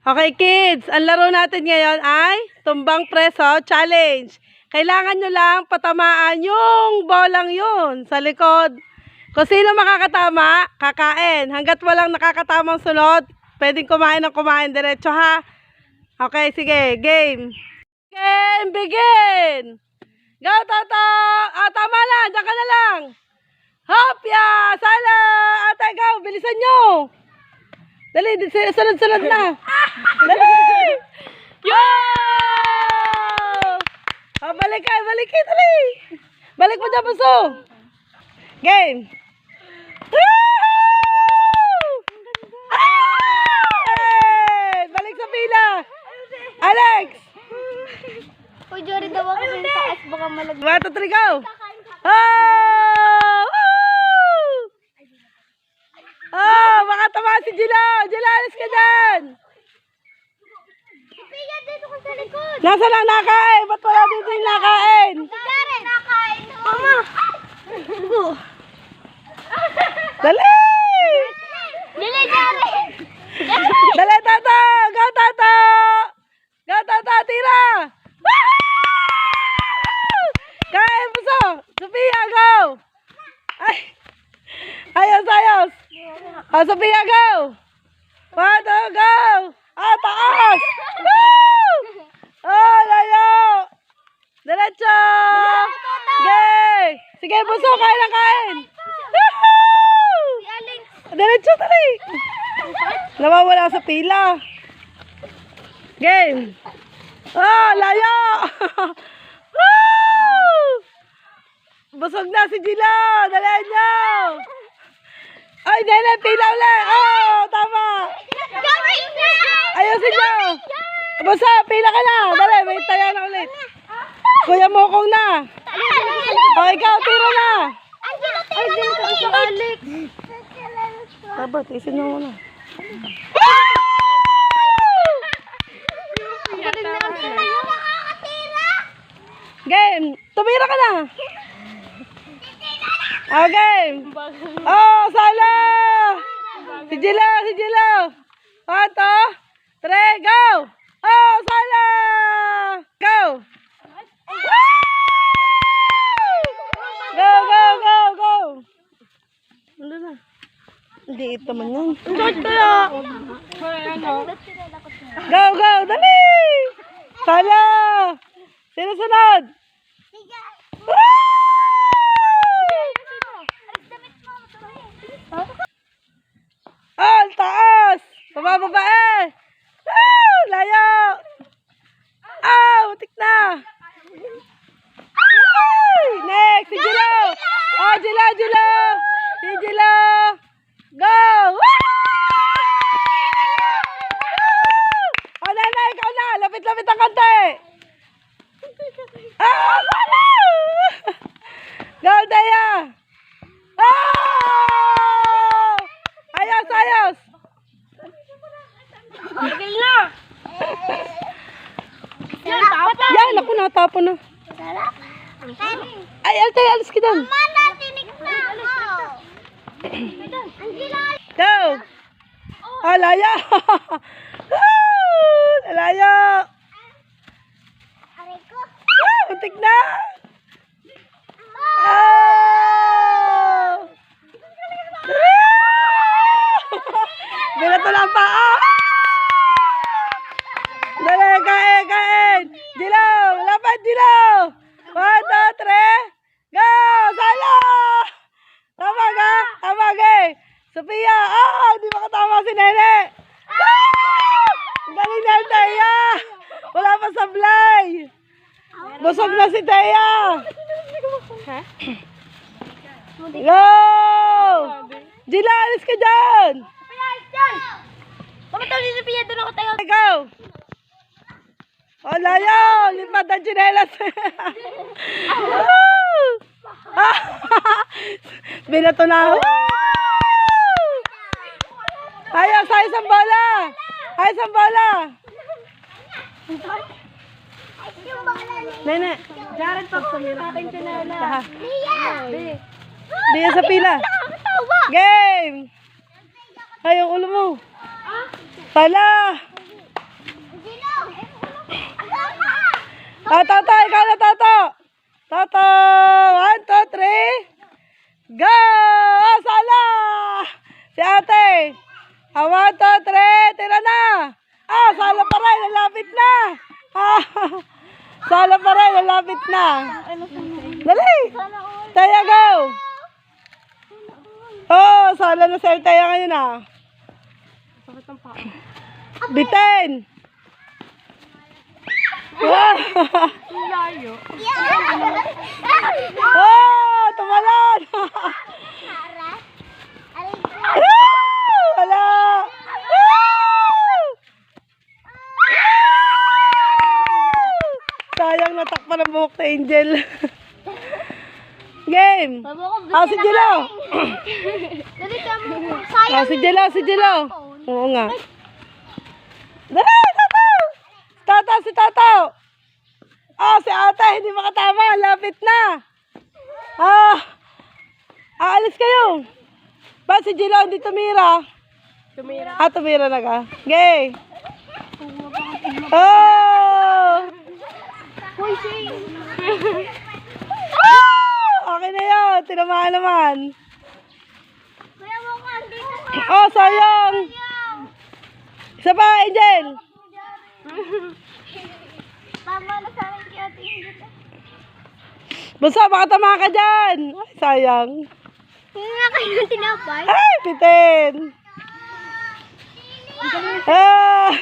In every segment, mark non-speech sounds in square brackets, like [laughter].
Okay kids, ang laro natin ngayon ay tumbang preso challenge. Kailangan nyo lang patamaan yung bolang yun sa likod. Kung sino makakatama, kakain. Hanggat walang nakakatamang sunod, pwedeng kumain ng kumain diretso ha. Okay, sige, game. Game, begin! Go, Toto! Ah, tama lang, dyan ka na lang. Hop, ya! Sala! Ate, go, bilisan nyo! Dali, sunod-sunod na. Dali! Yo! Ah, balik ka, balik ka, dali. Balik mo dyan, puso. Game. Balik sa pila. Alex! Uy, Jory daw ako sa taas. Baka malag... One, two, three, go! Oh! Woo! Oh, baka tama si Gila. Gila, alis ka dyan. Pia, dito sa likod. Nasa lang nakain? Ba't wala dito yung nakain? Jaren! Nakain. Mama! [laughs] Dali! Dili, Jaren! Dali, tata! Go, tata! Go, tata! Tira! Woo! Kain, puso! Sophia, go! Ay! Ayos, ayos! Oh, Sophia, go! One, two, go! Ah, taas! Woo! Oh, layo! Diretso! Gay! Sige, puso, kain na kain! Aling. Diretso, tali! Nawawala sa pila. Game! Oh, layo! Woo! Busog na si Gila! Dalihan niyo! Ay, nene, pila ulit! Oh, tama! Na! Ayusin niyo! Basta, pila ka na! Dali, may taya na ulit. Kuya Mokong na! O, ikaw, tiro na! Ay, dito ko sa Alex. Taba, tiisin mo muna. Game! Tumira ka na! Oh, game! Oh, sala! Si Jilo, si Jilo! One, two, go! Oh, sala! Go! Go, go, go, go! Ano na? Hindi ito man yan. Kaya! Go, go, dali! Sala! Sino sunod? Woo! Oh, ang taas! Bababa eh! Woo! Layo! Ah, butik na! Ay! Next, si Jilo! Oh, Jilo, Jilo! Si Jilo! Go! Oh, nanay, ikaw na! Lapit-lapit ang konti! Ah, sana! Go, Daya! Ah! Ayos, ayos! Tigil na! Yan, tapat Yan, ako natapon na. Ay, alte, alis ka doon. Mana, tinik na ako. Go! Ah, layo! [laughs] Woo! Layo! Aray ko. Ah, Muntik na! Ah! Binato lang pa! Ah! Dali, kain, kain! Dilaw! Lapad, dilaw! One, two, three! Go! Sala! Tama ka? Tama ka eh! Sophia! Ah! Hindi makatama si Nene! Ah! Galing na Teya! Wala pa sablay! Busog na si Teya! Go! Gila, alis ka dyan! Pumunta si Sophia, doon ako tayo. Go! Oh, layo! Lipat ang chinelas! [laughs] Binato na! Ayos, ayos ang bola! Ayos ang bola! Nene, Jared pa sa mira. Akin na. Lia! Sa pila. Game! Ay, yung ulo mo. Tala! Ah, Toto, ikaw na, Toto. Toto, one, two, three. Go! Ah, sala! Si ate. Ah, one, two, three. Tira na. Ah, sala pa rin. Lalapit na. Ah, [laughs] sala pa rin. Lalapit na. Dali. Taya, go. Oh, sala na sa'yo tayo ngayon ah. Bitin. Layo. Oh, tumalon. [laughs] Woo! Wala. Sayang natakpan ng buhok na Angel. [laughs] Game. Ah, si mo. Ah, si Jelo, si Jelo. Oo nga. Dali, Tata! Tata, si Tata! Ah, si ate, hindi makatama. Lapit na. Ah, aalis kayo. Ba, si Jelo, hindi tumira. Tumira. Ah, tumira na ka. Gay. Oh! Ah! Okay na yun. Tinamaan naman. Oh, sayang. Isa pa, Angel. Tama na sa akin kaya tingin dito. Basta, baka tama ka dyan. Ay, sayang. Hindi na kayo ng tinapay. Ay, pitin. Ah!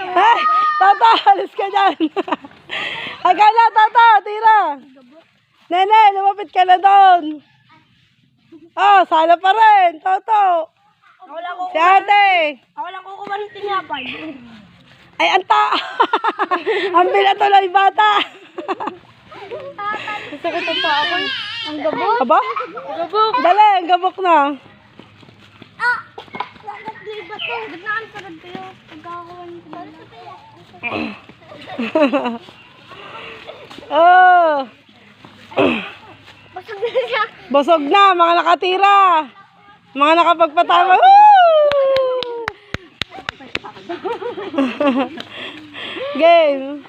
Ay, tata, alis ka dyan. Agala, tata, tira. Nene, lumapit ka na doon. Ah, sala pa rin, toto. Ako lang Si ate. Ako lang kukuha ng tinapay. Ay, anta. Ang [laughs] binatuloy bata. Gusto ko ito pa ako. Ang gabot. Aba? Gabot. Dali, ang gabok na. Ah! Lagat libat ko. Ba't na ang sarad kayo? Pagkakakuha ng tinapay. [laughs] Oh, Basag na siya. busog na, mga nakatira. Mga nakapagpatama. [laughs] Game.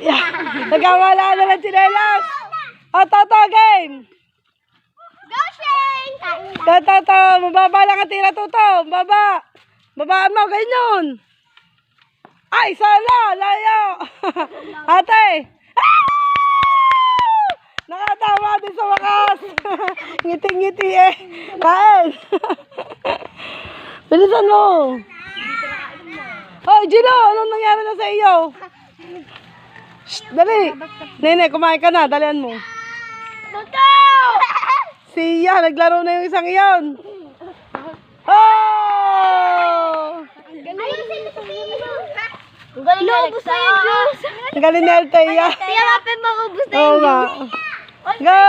Yeah. Nagkawala na lang chinelas. Oh, Toto, game. Go, Shane! Toto, mababa lang ang tira, Toto. Baba. Babaan mo, ganyan. Ay, sala, layo. [laughs] Ate. Ah! Nakatawa din sa wakas. [laughs] Ngiti-ngiti eh. Kain. [laughs] Bilisan mo. Oh, Gino, anong nangyari na sa iyo? Shh, dali. Nene, kumain ka na. Dalian mo. Toto! [laughs] Siya, naglaro na yung isang iyon. Oh! Ayusin mo sa. Ang galing na na. Ang galing ni Altea. Kaya mapin maubos na yung juice. Go!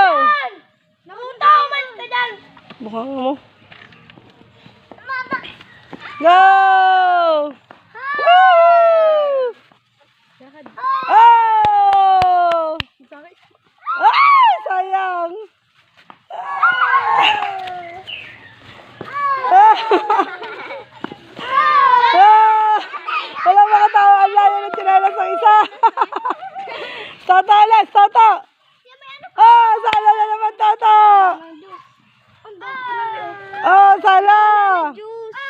Nakunta, umalis ka dyan. Bukang mo. Go! Woo! Oh! Ay, sayang! Ah! Wala makatawa. Ang layo ng tinalas ng isa. [laughs] Toto, alas! [laughs] Oh, sala na naman, Toto! Oh, sala! Juice.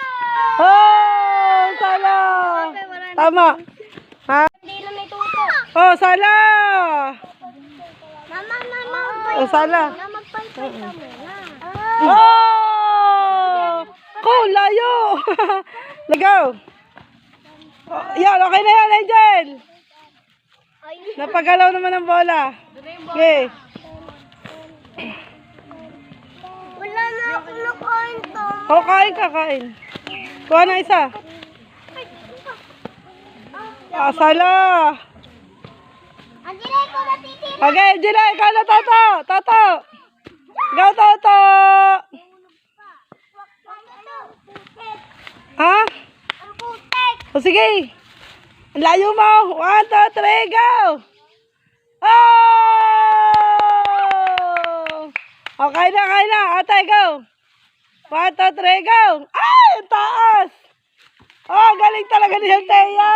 Oh, sala! Tama. Ha? Oh, sala! Mama, mama. Oh, sala. Oh! Ko, layo! [laughs] Lagaw! Oh, yan, okay na yan, Angel! Napagalaw naman ang bola. Okay. wala na ako nakain to. Oh, kain ka, kain. Kuha na isa. Ah, sala. Ang dilay ko natitira. Okay, Angel, ikaw na, Toto! Toto! Go, Toto! Ha? O sige. Layo mo. One, two, three, go! Oh! Okay na, okay na. Ate, go. One, two, three, go! Ay, taas! Oh, galing talaga ni Althea.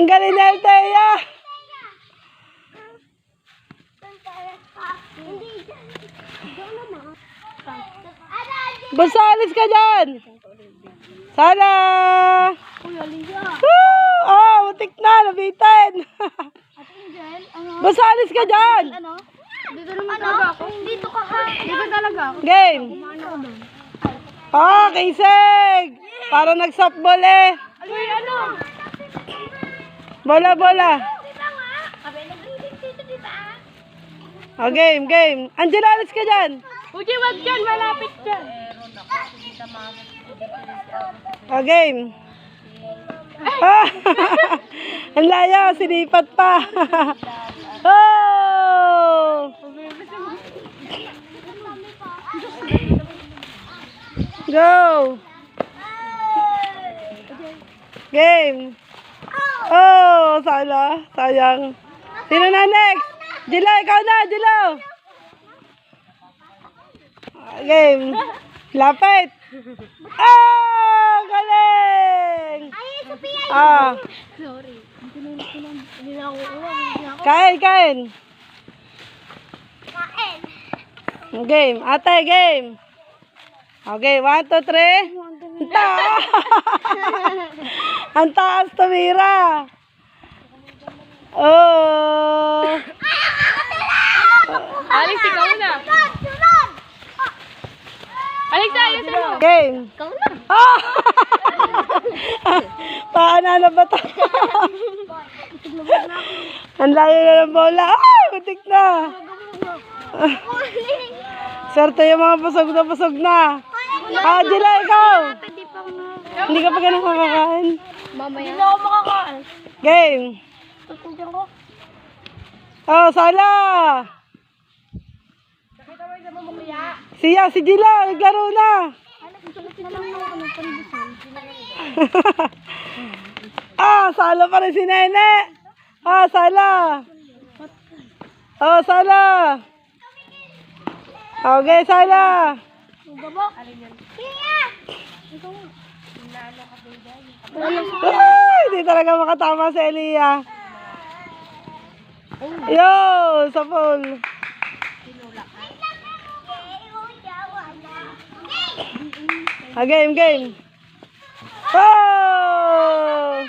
Ang galing ni Althea. Hindi. Diyan na. Ada, Basta alis ka dyan. Sana. Kuya. Woo! Oh, mutik na. Nabitin. Ate Angel, ano? Basta alis ka dyan. Ano? Dito naman talaga ako. Dito ka ha. Dito talaga ako. Game. Ano doon? Ah, kisig. Parang nag-softball eh. Uy, ano? Bola, bola. Oh, game, game. Angela, alis ka dyan. Uji, wag dyan. Malapit dyan. Oh, game. Ah, [laughs] ang layo, sinipat pa. [laughs] oh! Go! Game! Oh, sala. Sayang. Sino na next? Dilo, ikaw na, Dilo. Ah, Game. Lapit. Ah, galing. Ay, Sophia. Ah, Sorry. Hindi na ako ako kain, kain. kain. Game. Ate, game. Okay, one, two, three. Ang taas. [laughs] Ang taas, tumira. Oh. Alex, ikaw na. Sunod, sunod. Alex, ayos mo. Game. Ikaw na. Ah! [laughs] Paano na ba ito? [laughs] Ang layo na ng bola. Ay, butik na. Swerte yung mga busog na busog na. Ah, Dila, ikaw. Hindi ka pa ganun kumakain. Mamaya. Hindi na ako makakain. Game. Tutugan ko. Oh, sala. Siya, si Dila, naglaro na. Pandesal. [laughs] ah, sala pa rin si Nene. Ah, sala. Oh, sala. Okay, sala. Gabo. Kaya. Ay, hindi talaga makatama si Elia. Yo, sa pool. Ah, game, game. Oh!